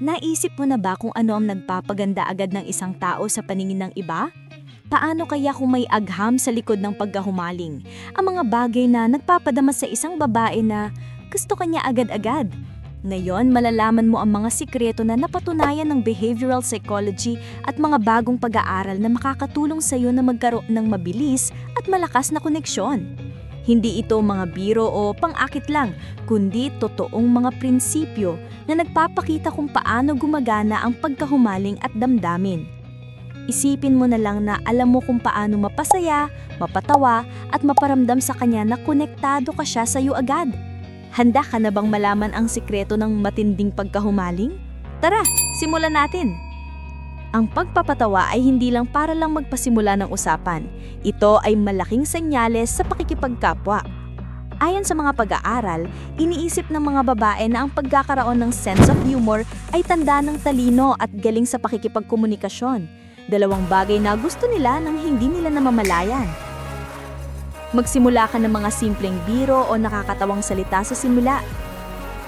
Naisip mo na ba kung ano ang nagpapaganda agad ng isang tao sa paningin ng iba? Paano kaya kung may agham sa likod ng pagkahumaling? Ang mga bagay na nagpapadama sa isang babae na gusto kanya agad-agad. Ngayon, malalaman mo ang mga sikreto na napatunayan ng behavioral psychology at mga bagong pag-aaral na makakatulong sa iyo na magkaroon ng mabilis at malakas na koneksyon. Hindi ito mga biro o pang-akit lang, kundi totoong mga prinsipyo na nagpapakita kung paano gumagana ang pagkahumaling at damdamin. Isipin mo na lang na alam mo kung paano mapasaya, mapatawa, at maparamdam sa kanya na konektado ka siya sa iyo agad. Handa ka na bang malaman ang sikreto ng matinding pagkahumaling? Tara, simulan natin! Ang pagpapatawa ay hindi lang para lang magpasimula ng usapan. Ito ay malaking senyales sa pakikipagkapwa. Ayon sa mga pag-aaral, iniisip ng mga babae na ang pagkakaroon ng sense of humor ay tanda ng talino at galing sa pakikipagkomunikasyon. Dalawang bagay na gusto nila nang hindi nila namamalayan. Magsimula ka ng mga simpleng biro o nakakatawang salita sa simula.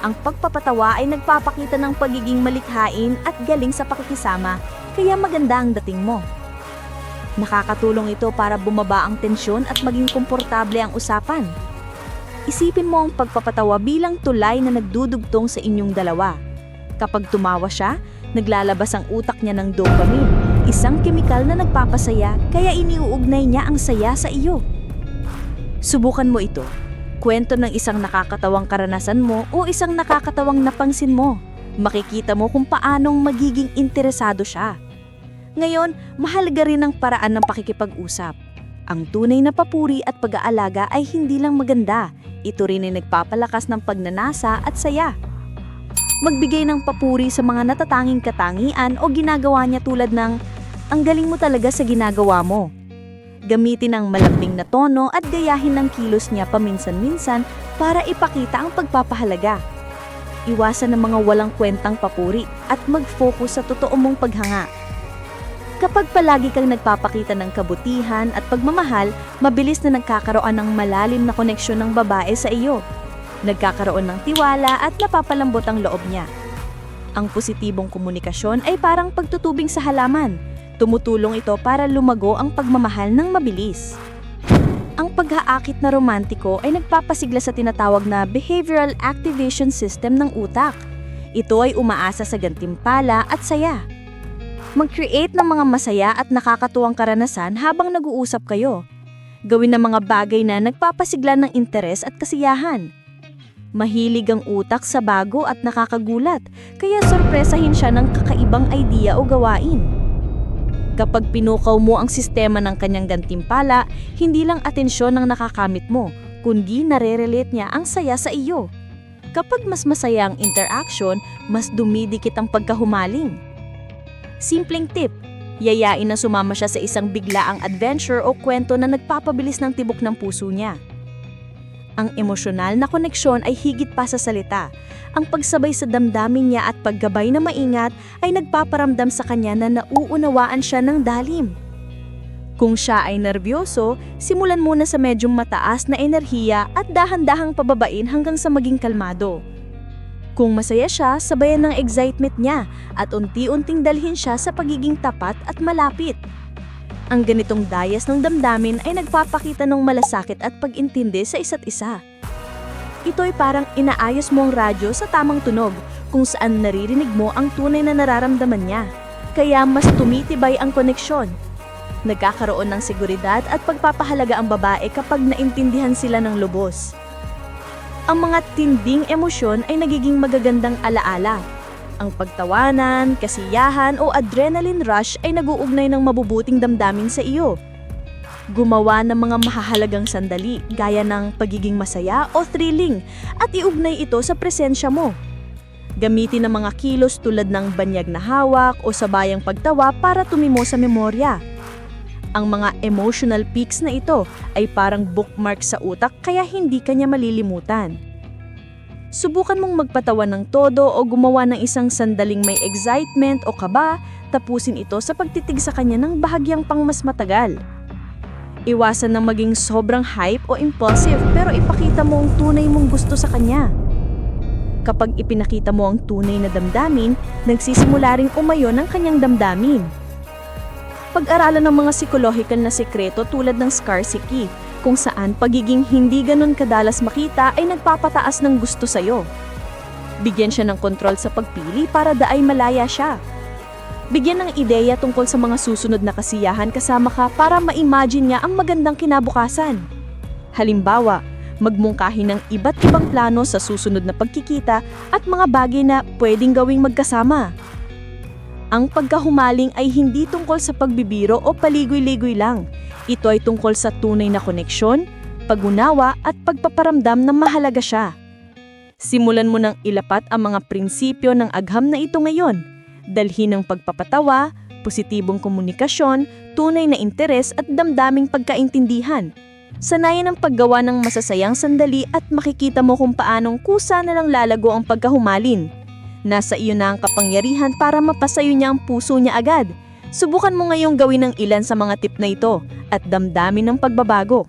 Ang pagpapatawa ay nagpapakita ng pagiging malikhain at galing sa pakikisama, kaya maganda ang dating mo. Nakakatulong ito para bumaba ang tensyon at maging komportable ang usapan. Isipin mo ang pagpapatawa bilang tulay na nagdudugtong sa inyong dalawa. Kapag tumawa siya, naglalabas ang utak niya ng dopamine, isang kemikal na nagpapasaya kaya iniuugnay niya ang saya sa iyo. Subukan mo ito. Kwento ng isang nakakatawang karanasan mo o isang nakakatawang napansin mo. Makikita mo kung paanong magiging interesado siya. Ngayon, mahalaga rin ang paraan ng pakikipag-usap. Ang tunay na papuri at pag-aalaga ay hindi lang maganda. Ito rin ay nagpapalakas ng pagnanasa at saya. Magbigay ng papuri sa mga natatanging katangian o ginagawa niya tulad ng, ang galing mo talaga sa ginagawa mo. Gamitin ang malambing na tono at gayahin ng kilos niya paminsan-minsan para ipakita ang pagpapahalaga. Iwasan ng mga walang kwentang papuri at mag-focus sa totoo mong paghanga. Kapag palagi kang nagpapakita ng kabutihan at pagmamahal, mabilis na nagkakaroon ng malalim na koneksyon ng babae sa iyo. Nagkakaroon ng tiwala at napapalambot ang loob niya. Ang positibong komunikasyon ay parang pagtutubing sa halaman. Tumutulong ito para lumago ang pagmamahal ng mabilis. Ang paghaakit na romantiko ay nagpapasigla sa tinatawag na behavioral activation system ng utak. Ito ay umaasa sa gantimpala at saya. Mag-create ng mga masaya at nakakatuwang karanasan habang nag-uusap kayo. Gawin ng mga bagay na nagpapasigla ng interes at kasiyahan. Mahilig ang utak sa bago at nakakagulat, kaya sorpresahin siya ng kakaibang idea o gawain. Kapag pinukaw mo ang sistema ng kanyang gantimpala, hindi lang atensyon ang nakakamit mo, kundi nare-relate niya ang saya sa iyo. Kapag mas masaya ang interaction, mas dumidikit ang pagkahumaling. Simpleng tip, yayain na sumama siya sa isang biglaang adventure o kwento na nagpapabilis ng tibok ng puso niya. Ang emosyonal na koneksyon ay higit pa sa salita. Ang pagsabay sa damdamin niya at paggabay na maingat ay nagpaparamdam sa kanya na nauunawaan siya ng dalim. Kung siya ay nerbyoso, simulan muna sa medyo mataas na enerhiya at dahan-dahang pababain hanggang sa maging kalmado. Kung masaya siya, sabayan ng excitement niya at unti-unting dalhin siya sa pagiging tapat at malapit. Ang ganitong dayas ng damdamin ay nagpapakita ng malasakit at pag-intindi sa isa't isa. Ito ay parang inaayos mo ang radyo sa tamang tunog kung saan naririnig mo ang tunay na nararamdaman niya. Kaya mas tumitibay ang koneksyon. Nagkakaroon ng seguridad at pagpapahalaga ang babae kapag naintindihan sila ng lubos. Ang mga tinding emosyon ay nagiging magagandang alaala ang pagtawanan, kasiyahan o adrenaline rush ay naguugnay ng mabubuting damdamin sa iyo. Gumawa ng mga mahahalagang sandali gaya ng pagiging masaya o thrilling at iugnay ito sa presensya mo. Gamitin ang mga kilos tulad ng banyag na hawak o sabayang pagtawa para tumimo sa memorya. Ang mga emotional peaks na ito ay parang bookmark sa utak kaya hindi kanya malilimutan. Subukan mong magpatawa ng todo o gumawa ng isang sandaling may excitement o kaba, tapusin ito sa pagtitig sa kanya ng bahagyang pang mas matagal. Iwasan na maging sobrang hype o impulsive pero ipakita mo ang tunay mong gusto sa kanya. Kapag ipinakita mo ang tunay na damdamin, nagsisimula ring umayon ang kanyang damdamin. Pag-aralan ng mga psikolohikal na sekreto tulad ng scarcity, kung saan pagiging hindi ganun kadalas makita ay nagpapataas ng gusto sa'yo. Bigyan siya ng kontrol sa pagpili para daay malaya siya. Bigyan ng ideya tungkol sa mga susunod na kasiyahan kasama ka para ma-imagine niya ang magandang kinabukasan. Halimbawa, magmungkahi ng iba't ibang plano sa susunod na pagkikita at mga bagay na pwedeng gawing magkasama. Ang pagkahumaling ay hindi tungkol sa pagbibiro o paligoy-ligoy lang. Ito ay tungkol sa tunay na koneksyon, pag-unawa at pagpaparamdam na mahalaga siya. Simulan mo ng ilapat ang mga prinsipyo ng agham na ito ngayon. Dalhin ng pagpapatawa, positibong komunikasyon, tunay na interes at damdaming pagkaintindihan. Sanayan ang paggawa ng masasayang sandali at makikita mo kung paanong kusa na lang lalago ang pagkahumalin. Nasa iyo na ang kapangyarihan para mapasayo niya ang puso niya agad. Subukan mo ngayong gawin ng ilan sa mga tip na ito at damdamin ng pagbabago.